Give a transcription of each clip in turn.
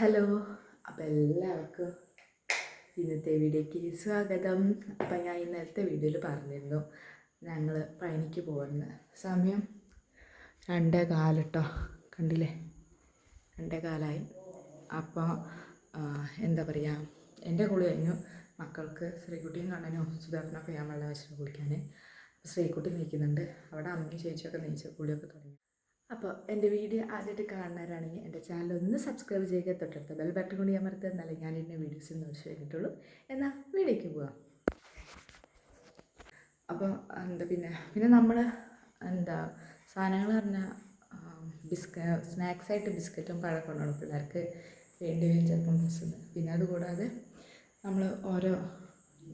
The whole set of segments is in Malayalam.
ഹലോ അപ്പോൾ എല്ലാവർക്കും ഇന്നത്തെ വീഡിയോയ്ക്ക് സ്വാഗതം. അപ്പം ഞാൻ ഇന്നലത്തെ വീഡിയോയിൽ പറഞ്ഞിരുന്നു ഞങ്ങൾ പഴനിക്ക് പോകുന്ന സമയം രണ്ടേ കാലട്ടോ കണ്ടില്ലേ? രണ്ടേ കാലായി. അപ്പോൾ എന്താ പറയുക എന്റെ കുളി കഴിഞ്ഞു. മക്കൾക്ക് ശ്രീകുട്ടിയും കണ്ണനും സുധാകരനൊക്കെ ഞാൻ വെള്ളം വെച്ചിട്ട് കുളിക്കാൻ ശ്രീകുട്ടി നീക്കുന്നുണ്ട്. അവിടെ അമ്മയും ചേച്ചിയൊക്കെ നീച്ച് കുളിയൊക്കെ തുടങ്ങി. അപ്പോൾ എന്റെ വീഡിയോ ആദ്യമായിട്ട് കാണുന്നവരാണെങ്കിൽ എന്റെ ചാനൽ ഒന്ന് സബ്സ്ക്രൈബ് ചെയ്യുക തൊട്ടടുത്ത ബെൽ ബട്ടൺ കൊണ്ട് അമർത്തുക എന്നാലേ ഞാൻ എന്റെ വീഡിയോസ് നോട്ടിച്ച് കഴിഞ്ഞിട്ടുള്ളൂ എന്നാൽ വീഡിയോയ്ക്ക് പോവാം. അപ്പോൾ എന്താ പിന്നെ പിന്നെ നമ്മൾ എന്താ സാധനങ്ങൾ പറഞ്ഞാൽ ബിസ്ക സ്നാക്സായിട്ട് ബിസ്ക്കറ്റും പഴമൊക്കെ ഉണ്ടാവും പിള്ളേർക്ക് വേണ്ടി വരും ചിലപ്പം ഡ്രസ്സ് പിന്നെ അതുകൂടാതെ നമ്മൾ ഓരോ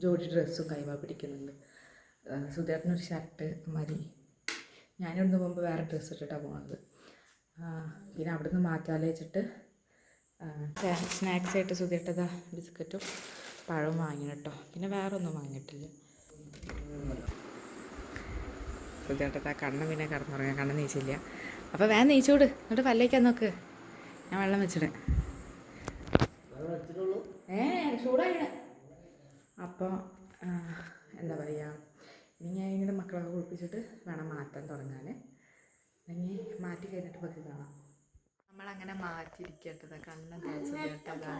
ജോഡി ഡ്രസ്സും കൈവാ പിടിക്കുന്നുണ്ട്. സുധേട്ടനൊരു ഷർട്ട് മതി. ഞാനിവിടുന്ന് പോകുമ്പോൾ വേറെ ഡ്രസ്സ് ഇട്ടിട്ടാണ് പോകുന്നത് പിന്നെ അവിടുന്ന് മാറ്റാലേ വെച്ചിട്ട് സ്നാക്സ് ആയിട്ട് സുധിയിട്ടതാ ബിസ്ക്കറ്റും പഴവും വാങ്ങി കേട്ടോ പിന്നെ വേറെ ഒന്നും വാങ്ങിയിട്ടില്ല. സുധിയേട്ടത്താ കണ്ണ് പിന്നെ കിടന്നുറങ്ങാം. കണ്ണ് നീച്ചില്ല. അപ്പോൾ വേഗം നീച്ചോട്. എന്നിട്ട് പല്ലേക്കാൻ നോക്ക്. ഞാൻ വെള്ളം വെച്ചിട് ഏ ചൂടായിട അപ്പോൾ എന്താ പറയുക ഇനി ഞാൻ ഇങ്ങനെ മക്കളൊക്കെ കുളിപ്പിച്ചിട്ട് വേണം മാറ്റാൻ തുടങ്ങാൻ ഇനി മാറ്റി കഴിഞ്ഞിട്ട് പറ്റി കാണാം. നമ്മളങ്ങനെ മാറ്റിയിരിക്കേണ്ടത്. കണ്ണ് കേട്ടതാ.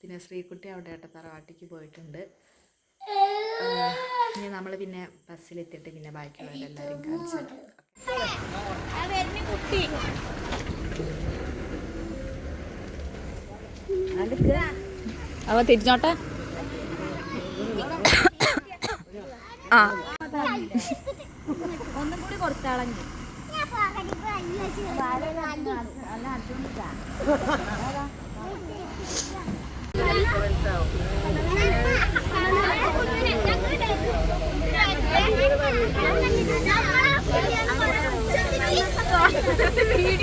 പിന്നെ ശ്രീകുട്ടി അവിടെ ഏട്ട തറവാട്ടിക്ക് പോയിട്ടുണ്ട് ഇനി നമ്മൾ പിന്നെ ബസ്സിലെത്തിയിട്ട് പിന്നെ ബാക്കിയുള്ളവരെല്ലാവരും കാണിച്ചു അവ തിരിഞ്ഞോട്ടെ? ആ. ഒന്നും കൂടി കൊടുത്താളെങ്കിൽ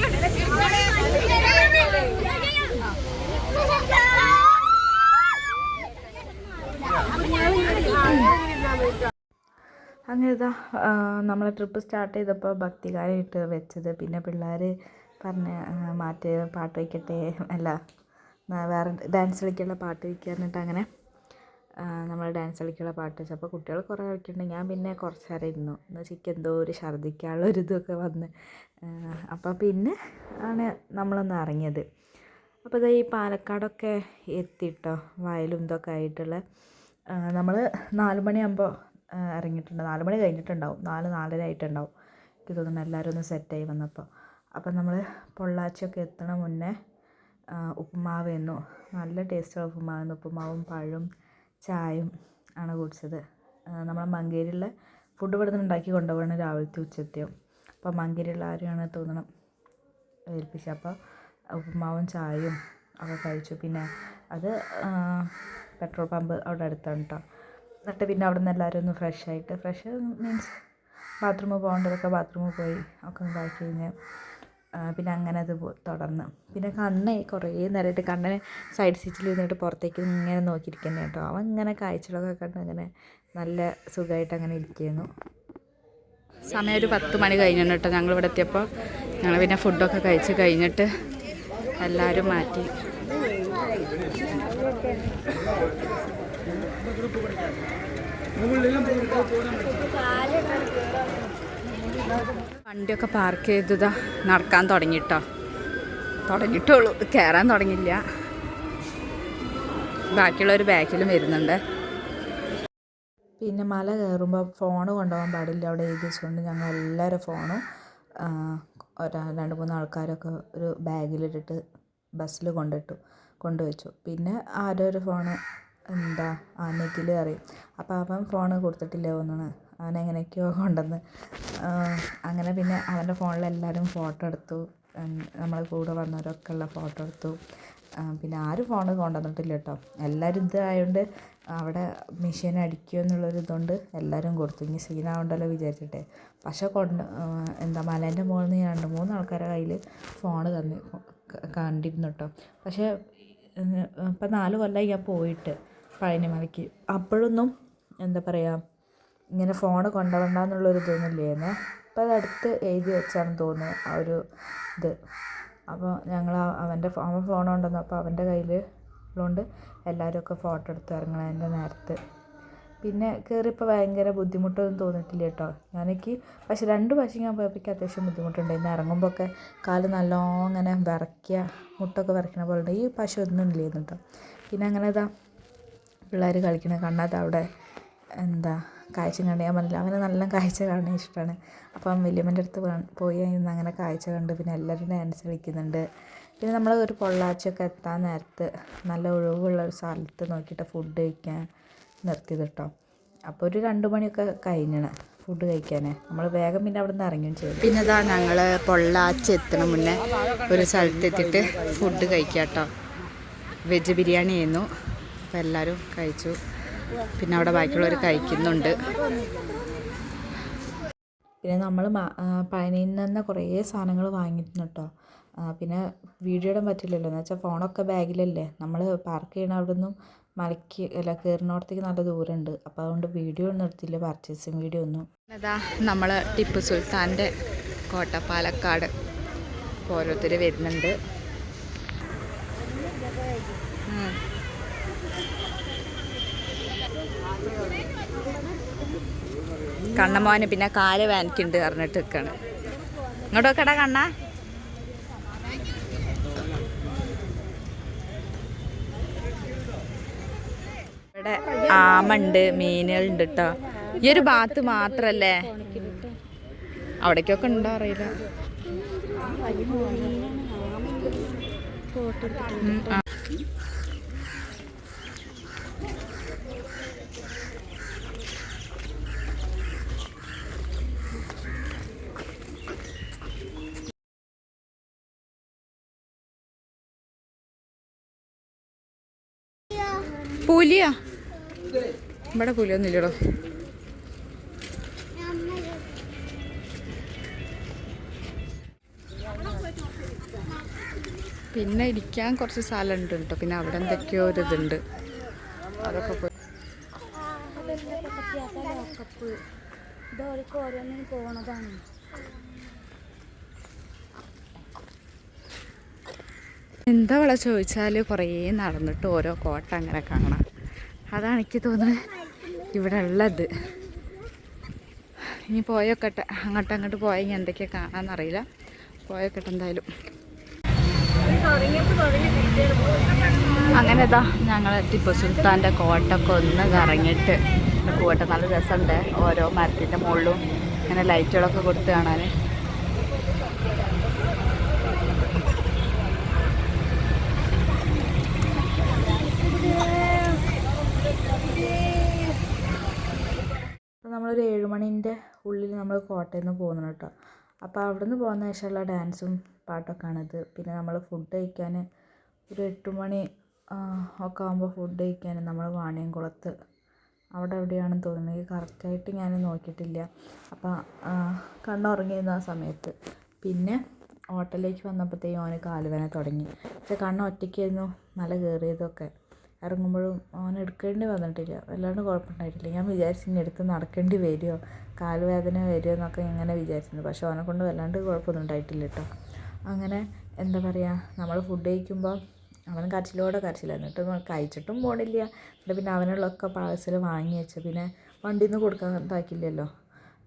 അങ്ങനെ ഇതാ നമ്മൾ ട്രിപ്പ് സ്റ്റാർട്ട് ചെയ്തപ്പോൾ ഭക്തികാരമായിട്ട് വെച്ചത്. പിന്നെ പിള്ളേർ പറഞ്ഞ് മാറ്റ് പാട്ട് വയ്ക്കട്ടെ അല്ല വേറെ ഡാൻസ് കളിക്കാനുള്ള പാട്ട് വയ്ക്കുക എന്നിട്ട് അങ്ങനെ നമ്മൾ ഡാൻസ് കളിക്കാനുള്ള പാട്ട് വെച്ചപ്പോൾ കുട്ടികൾ കുറേ കളിക്കുന്നുണ്ട് ഞാൻ പിന്നെ കുറച്ച് നേരം ഇരുന്നു. എന്ന് വെച്ചാൽ എന്തോ ഒരു ഛർദ്ദിക്കാനുള്ള ഒരു ഇതൊക്കെ വന്ന് അപ്പോൾ പിന്നെ ആണ് നമ്മളൊന്ന് ഇറങ്ങിയത്. അപ്പോൾ ഇതാ ഈ പാലക്കാടൊക്കെ എത്തിയിട്ടോ വയലും ഇതൊക്കെ ആയിട്ടുള്ള നമ്മൾ നാല് മണിയാകുമ്പോൾ ഇറങ്ങിയിട്ടുണ്ട്. നാല് മണി കഴിഞ്ഞിട്ടുണ്ടാവും. നാല് നാലര ആയിട്ടുണ്ടാവും. എനിക്ക് തോന്നുന്നു എല്ലാവരും ഒന്ന് സെറ്റായി വന്നപ്പോൾ. അപ്പം നമ്മൾ പൊള്ളാച്ചിയൊക്കെ എത്തണ മുന്നേ ആ, ഉപ്പുമാവ് എന്നു നല്ല ടേസ്റ്റുള്ള ഉപ്പുമാവ് ഉപ്പുമാവും പഴവും ചായയും ആണ് കുടിച്ചത്. നമ്മൾ മങ്കേരിയുള്ള ഫുഡ് ഇവിടെ നിന്ന് ഉണ്ടാക്കി കൊണ്ടുപോകണം രാവിലത്തെ ഉച്ചത്തെയും. അപ്പോൾ മങ്കേരിയുള്ള ആരെയാണ് തോന്നണം ഏൽപ്പിച്ചത്. അപ്പോൾ ഉപ്പുമാവും ചായയും ഒക്കെ കഴിച്ചു. പിന്നെ അത് പെട്രോൾ പമ്പ് അവിടെ അടുത്താണ് കേട്ടോ എന്നിട്ട് പിന്നെ അവിടെ നിന്ന് എല്ലാവരും ഒന്ന് ഫ്രഷ് ആയിട്ട്. ഫ്രഷ് മീൻസ് ബാത്റൂമിൽ പോകേണ്ടതൊക്കെ ബാത്റൂമിൽ പോയി ഒക്കെ ഇതാക്കി കഴിഞ്ഞ് പിന്നെ അങ്ങനെ അത് തുടർന്ന്. പിന്നെ കണ്ണേ കുറേ നേരമായിട്ട് കണ്ണനെ സൈഡ് സീറ്റിൽ ഇരുന്നിട്ട് പുറത്തേക്ക് ഇങ്ങനെ നോക്കിയിരിക്കുന്നത് കേട്ടോ. അവൻ ഇങ്ങനെ കാഴ്ചകളൊക്കെ കണ്ട് അങ്ങനെ നല്ല സുഖമായിട്ട് അങ്ങനെ ഇരിക്കുന്നു. സമയം ഒരു പത്ത് മണി കഴിഞ്ഞു കേട്ടോ ഞങ്ങൾ ഇവിടെ എത്തിയപ്പോൾ. ഞങ്ങൾ പിന്നെ ഫുഡൊക്കെ കഴിച്ച് കഴിഞ്ഞിട്ട് എല്ലാവരും മാറ്റി. വണ്ടിയൊക്കെ പാർക്ക് ചെയ്തതാ. നടക്കാൻ തുടങ്ങിട്ടോ. തുടങ്ങിയിട്ടുള്ളൂ. കയറാൻ തുടങ്ങിയില്ല. ബാക്കിയുള്ളവർ ബാക്കിലും വരുന്നുണ്ട്. പിന്നെ മല കയറുമ്പോൾ ഫോൺ കൊണ്ടുപോകാൻ പാടില്ല. അവിടെ എഴുതി വെച്ചുകൊണ്ട് ഞങ്ങൾ എല്ലാവരും ഫോണും ഒരു രണ്ട് മൂന്ന് ആൾക്കാരൊക്കെ ഒരു ബാഗിലിട്ടിട്ട് ബസ്സിൽ കൊണ്ടിട്ടു. കൊണ്ടുവച്ചു. പിന്നെ ആരോ ഒരു ഫോണ് എന്താ ആ അറിയും. അപ്പം അവൻ ഫോൺ കൊടുത്തിട്ടില്ല ഒന്നാണ് അവൻ എങ്ങനെയൊക്കെയോ കൊണ്ടുവന്ന്. അങ്ങനെ പിന്നെ അവന്റെ ഫോണിൽ എല്ലാവരും ഫോട്ടോ എടുത്തു. നമ്മളെ കൂടെ വന്നവരൊക്കെ ഉള്ള ഫോട്ടോ എടുത്തു. പിന്നെ ആരും ഫോൺ കൊണ്ടുവന്നിട്ടില്ല കേട്ടോ. എല്ലാവരും ഇതായതുകൊണ്ട് അവിടെ മെഷീൻ അടിക്കുമോ എന്നുള്ളൊരു ഇതുകൊണ്ട് എല്ലാവരും കൊടുത്തു. ഇനി സീനാവണ്ടല്ലോ വിചാരിച്ചിട്ടെ. പക്ഷെ കൊണ്ട് എന്താ മലേന്റെ മുകളിൽ നിന്ന് രണ്ട് മൂന്ന് ആൾക്കാരെ കയ്യിൽ ഫോൺ തന്നു. കണ്ടിരുന്നു കേട്ടോ. പക്ഷേ ഇപ്പം നാല് കൊല്ലമായി ഞാൻ പോയിട്ട്. പഴനിമലയ്ക്ക് അപ്പോഴൊന്നും എന്താ പറയുക ഇങ്ങനെ ഫോൺ കൊണ്ടുപോകണ്ട എന്നുള്ളൊരു ഇതൊന്നുമില്ലായിരുന്നു അപ്പോൾ അത് അടുത്ത് എഴുതി വെച്ചാണെന്ന് തോന്നുന്നു ആ ഒരു ഇത്. അപ്പോൾ ഞങ്ങൾ അവന്റെ അവൻ ഫോൺ കൊണ്ടുവന്നു. അപ്പോൾ അവന്റെ കയ്യിൽ ഉള്ളതുകൊണ്ട് എല്ലാവരും ഒക്കെ ഫോട്ടോ എടുത്ത് ഇറങ്ങണതിന്റെ നേരത്ത്. പിന്നെ കയറിയപ്പോൾ ഭയങ്കര ബുദ്ധിമുട്ടൊന്നും തോന്നിയിട്ടില്ല കേട്ടോ. ഞാനെനിക്ക് പക്ഷെ രണ്ട് പ്രാവശ്യം ഞാൻ പോയപ്പോഴേക്കും അത്യാവശ്യം ബുദ്ധിമുട്ടുണ്ടായിരുന്നു ഇറങ്ങുമ്പോൾ ഒക്കെ കാൽ നല്ലോണം ഇങ്ങനെ വിറയ്ക്കുക മുട്ടൊക്കെ വിറയ്ക്കണ പോലെ ഉണ്ട് ഈ പശു ഒന്നും ഇല്ലായിരുന്നു കേട്ടോ. പിന്നെ അങ്ങനെ ഇതാ പിള്ളേർ കളിക്കണ കണ്ണാത്ത അവിടെ എന്താ കാഴ്ച കണ്ട് ഞാൻ പറഞ്ഞില്ല അവന് നല്ല കാഴ്ച കാണാൻ ഇഷ്ടമാണ് അപ്പം വലിയമ്മന്റെ അടുത്ത് പോയി ഇരുന്ന് അങ്ങനെ കാഴ്ച കണ്ട് പിന്നെ എല്ലാവരും ഡാൻസ് കളിക്കുന്നുണ്ട്. പിന്നെ നമ്മൾ ഒരു പൊള്ളാച്ചൊക്കെ എത്താൻ നേരത്ത് നല്ല ഒഴിവുള്ള ഒരു സ്ഥലത്ത് നോക്കിയിട്ട് ഫുഡ് കഴിക്കാൻ നിർത്തിയത് കേട്ടോ അപ്പോൾ ഒരു രണ്ട് മണിയൊക്കെ കഴിഞ്ഞണ് ഫുഡ് കഴിക്കാനേ. നമ്മൾ വേഗം പിന്നെ അവിടെ നിന്ന് ഇറങ്ങുകയും ചെയ്തു. പിന്നെ ഇതാ ഞങ്ങൾ പൊള്ളാച്ച എത്തണ മുന്നേ ഒരു സ്ഥലത്തെത്തിയിട്ട് ഫുഡ് കഴിക്കാം കേട്ടോ വെജ് ബിരിയാണി ആയിരുന്നു. അപ്പോൾ എല്ലാവരും കഴിച്ചു. പിന്നെ അവിടെ ബാക്കിയുള്ളവർ കഴിക്കുന്നുണ്ട്. പിന്നെ നമ്മൾ പഴനിയിൽ നിന്ന് കുറേ സാധനങ്ങൾ വാങ്ങിയിരുന്നു കേട്ടോ. പിന്നെ വീഡിയോ ഇടാൻ പറ്റില്ലല്ലോ. എന്ന് വെച്ചാൽ ഫോണൊക്കെ ബാഗിലല്ലേ. നമ്മൾ പാർക്ക് ചെയ്യണ അവിടെ നിന്നും മലയ്ക്ക് അല്ല കയറിനോടത്തേക്ക് നല്ല ദൂരമുണ്ട്. അപ്പോൾ അതുകൊണ്ട് വീഡിയോ ഒന്നും എടുത്തില്ല പർച്ചേസിങ് വീഡിയോ ഒന്നും. അതാ നമ്മൾ ടിപ്പു സുൽത്താന്റെ കോട്ട പാലക്കാട്. ഓരോരുത്തർ വരുന്നുണ്ട്. കണ്ണമോന് പിന്നെ കാൽ വാനിക്കുണ്ട് പറഞ്ഞിട്ട് നിൽക്കാണ് ഇങ്ങോട്ട് നോക്കടാ കണ്ണ. ഇവിടെ ആമുണ്ട് മീനുകളുണ്ട് കേട്ടോ ഈ ഒരു ഭാഗത്ത് മാത്രല്ലേ? അവിടേക്കൊക്കെ ഉണ്ടോ അറിയില്ല. ഉം, ആ. പുലിയാ? ഇവിടെ പുലിയൊന്നും ഇല്ലടോ പിന്നെ ഇരിക്കാൻ കുറച്ച് സ്ഥലമുണ്ട് കേട്ടോ. പിന്നെ അവിടെ എന്തൊക്കെയോ ഒരു ഇതുണ്ട്. അതൊക്കെ പോണതാണ് എന്താ വിള ചോദിച്ചാൽ കുറേ നടന്നിട്ട് ഓരോ കോട്ട അങ്ങനെ കാണാം. അതാണ് എനിക്ക് തോന്നുന്നത്. ഇവിടെ ഉള്ളത്. ഇനി പോയൊക്കട്ടെ. അങ്ങോട്ട് അങ്ങോട്ട് പോയെങ്കിൽ എന്തൊക്കെയാണ് കാണാമെന്നറിയില്ല പോയൊക്കട്ടെ എന്തായാലും. അങ്ങനെ ഇതാ ഞങ്ങൾ ടിപ്പു സുൽത്താന്റെ കോട്ടൊക്കെ ഒന്ന് കറങ്ങിയിട്ട് കോട്ട നല്ല രസമുണ്ട്. ഓരോ മരത്തിന്റെ മുകളിലും അങ്ങനെ ലൈറ്റുകളൊക്കെ കൊടുത്ത് കാണാൻ അപ്പോൾ നമ്മളൊരു ഏഴ് മണീന്റെ ഉള്ളിൽ നമ്മൾ കോട്ടയിൽ നിന്ന് പോകുന്നത് കേട്ടോ. അപ്പോൾ അവിടെ നിന്ന് പോകുന്ന ശേഷമുള്ള ഡാൻസും പാട്ടൊക്കെയാണിത്. പിന്നെ നമ്മൾ ഫുഡ് കഴിക്കാൻ ഒരു എട്ട് മണി ഒക്കെ ആകുമ്പോൾ ഫുഡ് കഴിക്കാൻ നമ്മൾ വാണിയംകുളത്ത്. അവിടെ എവിടെയാണെന്ന് തോന്നുന്നു. എനിക്ക് കറക്റ്റായിട്ട് ഞാൻ നോക്കിയിട്ടില്ല. അപ്പോൾ കണ്ണുറങ്ങിയിരുന്ന ആ സമയത്ത്. പിന്നെ ഹോട്ടലിലേക്ക് വന്നപ്പോഴത്തേക്കും അവന് കാലുവേന തുടങ്ങി. പക്ഷെ കണ്ണ് ഒറ്റയ്ക്കായിരുന്നു. മല കയറിയതൊക്കെ. ഇറങ്ങുമ്പോഴും അവൻ എടുക്കേണ്ടി വന്നിട്ടില്ല. വല്ലാണ്ട് കുഴപ്പമുണ്ടായിട്ടില്ല. ഞാൻ വിചാരിച്ചു ഇനി എടുത്ത് നടക്കേണ്ടി വരുമോ കാലുവേദന വരുമോ എന്നൊക്കെ ഇങ്ങനെ വിചാരിച്ചിരുന്നു. പക്ഷെ അവനെ കൊണ്ട് വല്ലാണ്ട് കുഴപ്പമൊന്നും ഉണ്ടായിട്ടില്ല കേട്ടോ. അങ്ങനെ എന്താ പറയുക നമ്മൾ ഫുഡ് കഴിക്കുമ്പോൾ അവൻ കരച്ചിലോടെ കരച്ചിലായിരുന്നു എന്നിട്ട് കഴിച്ചിട്ടും പോണില്ല. എന്നിട്ട് പിന്നെ അവനുള്ളതൊക്കെ പാഴ്സൽ വാങ്ങി വെച്ച് പിന്നെ വണ്ടിയിൽ നിന്ന് കൊടുക്കാൻ ഇതാക്കില്ലല്ലോ.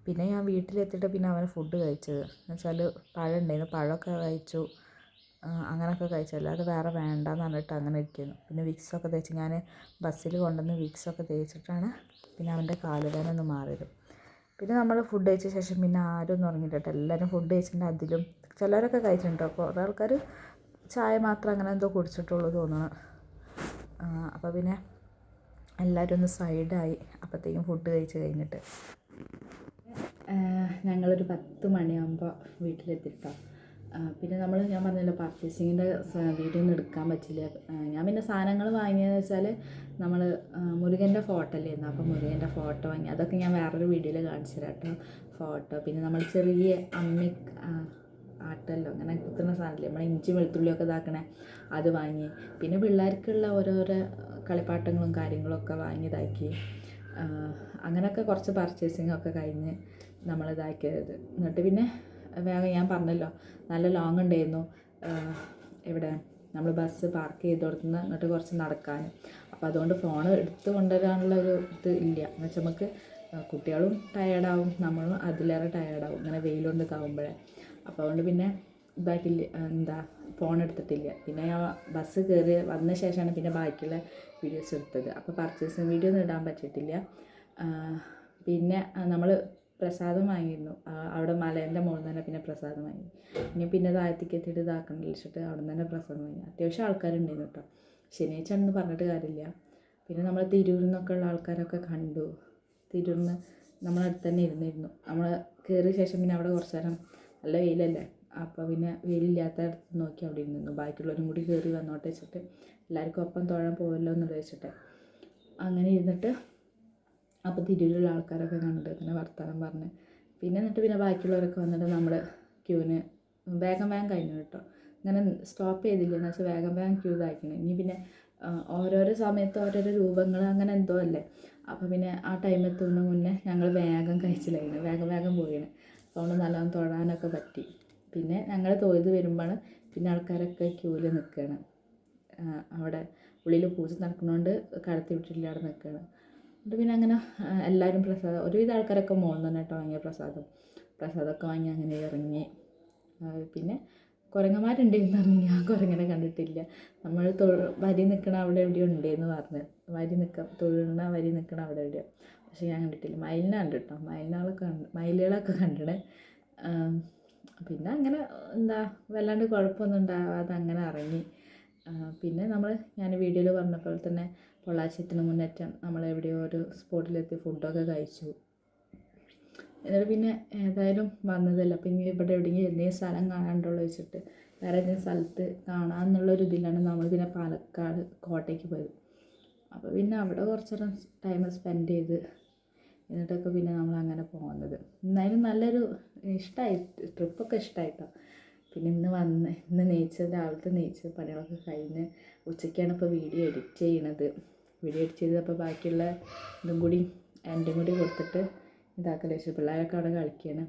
പിന്നെ ഞാൻ വീട്ടിലെത്തിയിട്ട് പിന്നെ അവന് ഫുഡ് കഴിച്ചത്. എന്ന് വെച്ചാൽ പഴം ഉണ്ടായിരുന്നു. പഴമൊക്കെ കഴിച്ചു. അങ്ങനെയൊക്കെ കഴിച്ചു. അല്ലാതെ വേറെ വേണ്ടെന്ന് പറഞ്ഞിട്ട് അങ്ങനെ ഇരിക്കുന്നു. പിന്നെ വിക്സൊക്കെ തേച്ച് ഞാൻ ബസ്സിൽ കൊണ്ടുവന്ന് വിക്സൊക്കെ തേച്ചിട്ടാണ് പിന്നെ അവന്റെ കാലുവേദന ഒന്ന് മാറിയത്. പിന്നെ നമ്മൾ ഫുഡ് കഴിച്ച ശേഷം പിന്നെ ആരും ഒന്നും ഉറങ്ങിയിട്ടോ എല്ലാവരും ഫുഡ് കഴിച്ചിട്ടുണ്ട് അതിലും. ചിലരൊക്കെ കഴിച്ചിട്ടുണ്ടോ? കുറേ ആൾക്കാർ ചായ മാത്രം അങ്ങനെ എന്തോ കുടിച്ചിട്ടുള്ളൂ തോന്നുന്നു. അപ്പോൾ പിന്നെ എല്ലാവരും ഒന്ന് സൈഡായി അപ്പോഴത്തേക്കും ഫുഡ് കഴിച്ച് കഴിഞ്ഞിട്ട്. ഞങ്ങളൊരു പത്ത് മണിയാകുമ്പോൾ വീട്ടിലെത്തിട്ടോ. പിന്നെ നമ്മൾ ഞാൻ പറഞ്ഞല്ലോ പർച്ചേസിങ്ങിന്റെ വീഡിയോ ഒന്നും എടുക്കാൻ പറ്റില്ല. ഞാൻ പിന്നെ സാധനങ്ങൾ വാങ്ങിയതെന്ന് വെച്ചാൽ നമ്മൾ മുരുകന്റെ ഫോട്ടോ അല്ലായിരുന്നു? അപ്പോൾ മുരുകന്റെ ഫോട്ടോ വാങ്ങി. അതൊക്കെ ഞാൻ വേറൊരു വീഡിയോയിൽ കാണിച്ചു തരാം കേട്ടോ ഫോട്ടോ പിന്നെ നമ്മൾ ചെറിയ അമ്മി ആട്ടല്ലോ അങ്ങനെ കുത്തുന്ന സാധനമല്ലേ നമ്മൾ ഇഞ്ചി വെളുത്തുള്ളിയൊക്കെ ഇതാക്കണേ അത് വാങ്ങി. പിന്നെ പിള്ളേർക്കുള്ള ഓരോരോ കളിപ്പാട്ടങ്ങളും കാര്യങ്ങളൊക്കെ വാങ്ങി ഇതാക്കി. ആ, അങ്ങനെയൊക്കെ കുറച്ച് പർച്ചേസിങ്ങൊക്കെ കഴിഞ്ഞ് നമ്മൾ ഇതാക്കിയത്. എന്നിട്ട് പിന്നെ വേഗം ഞാൻ പറഞ്ഞല്ലോ നല്ല ലോങ് ഉണ്ടായിരുന്നു. ഇവിടെ നമ്മൾ ബസ് പാർക്ക് ചെയ്തോടത്തുനിന്ന് അങ്ങോട്ട് കുറച്ച് നടക്കാൻ അപ്പോൾ അതുകൊണ്ട് ഫോൺ എടുത്ത് കൊണ്ടുവരാനുള്ള ഒരു ഇത് ഇല്ല. എന്ന് വെച്ചാൽ നമുക്ക് കുട്ടികളും ടയേർഡാവും നമ്മളും അതിലേറെ ടയേർഡാവും ഇങ്ങനെ വെയിലുകൊണ്ട് കാവുമ്പോഴേ അപ്പോൾ അതുകൊണ്ട് പിന്നെ ഇതാക്കില്ല എന്താ ഫോൺ എടുത്തിട്ടില്ല. പിന്നെ ഞാൻ ബസ് കയറി വന്ന ശേഷമാണ് പിന്നെ ബാക്കിയുള്ള വീഡിയോസ് എടുത്തത്. അപ്പോൾ പർച്ചേസിങ് വീഡിയോ ഒന്നും ഇടാൻ പറ്റിയിട്ടില്ല. ആ, പിന്നെ നമ്മൾ പ്രസാദം വാങ്ങിയിരുന്നു ആ, അവിടെ മലേന്റെ മുകളിൽ തന്നെ പിന്നെ പ്രസാദം വാങ്ങി ഇനി പിന്നെ താഴത്തേക്ക് ഇതാക്കണം വെച്ചിട്ട് അവിടെ നിന്ന് തന്നെ പ്രസാദമായി. അത്യാവശ്യം ആൾക്കാരുണ്ടായിരുന്നു കേട്ടോ. ശനിയാഴ്ച പറഞ്ഞിട്ട് കാര്യമില്ല. പിന്നെ നമ്മൾ തിരൂരിൽ നിന്നൊക്കെ ഉള്ള ആൾക്കാരൊക്കെ കണ്ടു. തിരൂരിൽ നിന്ന് നമ്മളടുത്ത് തന്നെ ഇരുന്നിരുന്നു. നമ്മൾ കയറിയ ശേഷം പിന്നെ അവിടെ കുറച്ച് നേരം നല്ല വെയിലല്ലേ? അപ്പോൾ പിന്നെ വെയിലില്ലാത്ത അടുത്ത് നോക്കി അവിടെ ഇരുന്നു ബാക്കിയുള്ളവരും കൂടി കയറി വന്നോട്ടെ വെച്ചിട്ട്. എല്ലാവർക്കും ഒപ്പം തൊഴാൻ പോകല്ലോ എന്നുള്ളത് വെച്ചിട്ട്. അങ്ങനെ ഇരുന്നിട്ട് അപ്പോൾ തിരിയിലുള്ള ആൾക്കാരൊക്കെ കണ്ടിട്ട് പിന്നെ വർത്തമാനം പറഞ്ഞ്. പിന്നെ എന്നിട്ട് പിന്നെ ബാക്കിയുള്ളവരൊക്കെ വന്നിട്ട് നമ്മൾ ക്യൂവിന് വേഗം വേഗം കഴിഞ്ഞു കേട്ടോ. ഇങ്ങനെ സ്റ്റോപ്പ് ചെയ്തില്ല എന്ന് വെച്ചാൽ വേഗം വേഗം ക്യൂ ഇതാക്കണം. ഇനി പിന്നെ ഓരോരോ സമയത്ത് ഓരോരോ രൂപങ്ങൾ അങ്ങനെ എന്തോ അല്ലേ. അപ്പോൾ പിന്നെ ആ ടൈം എത്തുന്ന മുന്നേ ഞങ്ങൾ വേഗം കഴിച്ചിലായിരുന്നു വേഗം വേഗം പോയിന് അതുകൊണ്ട് നല്ലോണം തൊഴാനൊക്കെ പറ്റി. പിന്നെ ഞങ്ങൾ തൊഴുത് വരുമ്പോഴാണ് പിന്നെ ആൾക്കാരൊക്കെ ക്യൂവിൽ നിൽക്കുകയാണ് അവിടെ ഉള്ളിൽ പൂജ നടക്കുന്നതുകൊണ്ട് കടത്തി വിട്ടിട്ടില്ല അവിടെ നിൽക്കുകയാണ് എന്നിട്ട് പിന്നെ അങ്ങനെ എല്ലാവരും പ്രസാദം ഒരുവിധ ആൾക്കാരൊക്കെ നിന്ന് തന്നെ കേട്ടോ വാങ്ങിയ പ്രസാദം. പ്രസാദമൊക്കെ വാങ്ങി അങ്ങനെ ഇറങ്ങി. പിന്നെ കുരങ്ങന്മാരുണ്ടെന്ന് പറഞ്ഞു ഞാൻ കുരങ്ങനെ കണ്ടിട്ടില്ല. നമ്മൾ തൊഴു വരി നിൽക്കണ അവിടെ എവിടെയോ ഉണ്ടെന്ന് പറഞ്ഞ്. വരി നിൽക്ക തൊഴുന്ന വരി നിൽക്കണ അവിടെ എവിടെയോ. പക്ഷേ ഞാൻ കണ്ടിട്ടില്ല. മയിലിനെ കണ്ടു കേട്ടോ മയിലിനാളൊക്കെ കണ്ട് മയിലുകളൊക്കെ കണ്ടിട്ട് പിന്നെ അങ്ങനെ എന്താ വല്ലാണ്ട് കുഴപ്പമൊന്നും ഉണ്ടാവാതെ അങ്ങനെ ഇറങ്ങി. പിന്നെ നമ്മൾ ഞാൻ വീഡിയോയിൽ പറഞ്ഞ പോലെ തന്നെ പൊള്ളാച്ചിത്തിന് മുന്നേറ്റം നമ്മൾ എവിടെയോ ഒരു സ്പോട്ടിലെത്തി ഫുഡൊക്കെ കഴിച്ചു. എന്നിട്ട് പിന്നെ ഏതായാലും വന്നതല്ല. പിന്നെ ഇവിടെ എവിടെയെങ്കിലും എന്തെങ്കിലും സ്ഥലം കാണാനുണ്ടോ വെച്ചിട്ട് വേറെ ഏതെങ്കിലും സ്ഥലത്ത് കാണാമെന്നുള്ളൊരു ഇതിലാണ് നമ്മൾ പിന്നെ പാലക്കാട് കോട്ടയ്ക്ക് പോയത്. അപ്പോൾ പിന്നെ അവിടെ കുറച്ച് നേരം ടൈം സ്പെൻഡ് ചെയ്ത് എന്നിട്ടൊക്കെ പിന്നെ നമ്മൾ അങ്ങനെ പോകുന്നത്. എന്നാലും നല്ലൊരു ഇഷ്ടമായി ട്രിപ്പൊക്കെ ഇഷ്ടമായിട്ടോ പിന്നെ ഇന്ന് വന്ന് ഇന്ന് നെയ്ച്ചത് രാവിലത്തെ നെയ്ച്ചത് പണികളൊക്കെ കഴിഞ്ഞ് ഉച്ചയ്ക്കാണ് ഇപ്പോൾ വീഡിയോ എഡിറ്റ് ചെയ്യണത്. വീഡിയോ എഡിറ്റ് ചെയ്തപ്പോൾ ബാക്കിയുള്ള ഇതും കൂടി എന്റെ കൂടി കൊടുത്തിട്ട് ഇതാക്കൽ വെച്ചു പിള്ളേരൊക്കെ അവിടെ കളിക്കുകയാണ്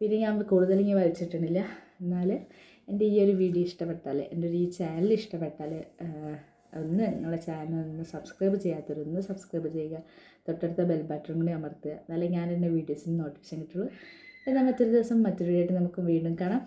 പിന്നെ ഞാൻ കൂടുതൽ ഇങ്ങനെ വലിച്ചിട്ടുണ്ടില്ല എന്നാൽ എന്റെ ഈ ഒരു വീഡിയോ ഇഷ്ടപ്പെട്ടാൽ എന്റെ ഒരു ഈ ചാനൽ ഇഷ്ടപ്പെട്ടാൽ ഒന്ന് നിങ്ങളെ ചാനൽ ഒന്ന് സബ്സ്ക്രൈബ് ചെയ്യാത്തവർ ഒന്ന് സബ്സ്ക്രൈബ് ചെയ്യുക. തൊട്ടടുത്ത ബെൽ ബട്ടൺ കൂടി അമർത്തുക. എന്നാലേ ഞാൻ എന്റെ വീഡിയോസിന് നോട്ടിഫിക്കേഷൻ കിട്ടുള്ളൂ. എന്നാൽ മറ്റൊരു ദിവസം മറ്റൊരു വീഡിയോ നമുക്ക് വീണ്ടും കാണാം.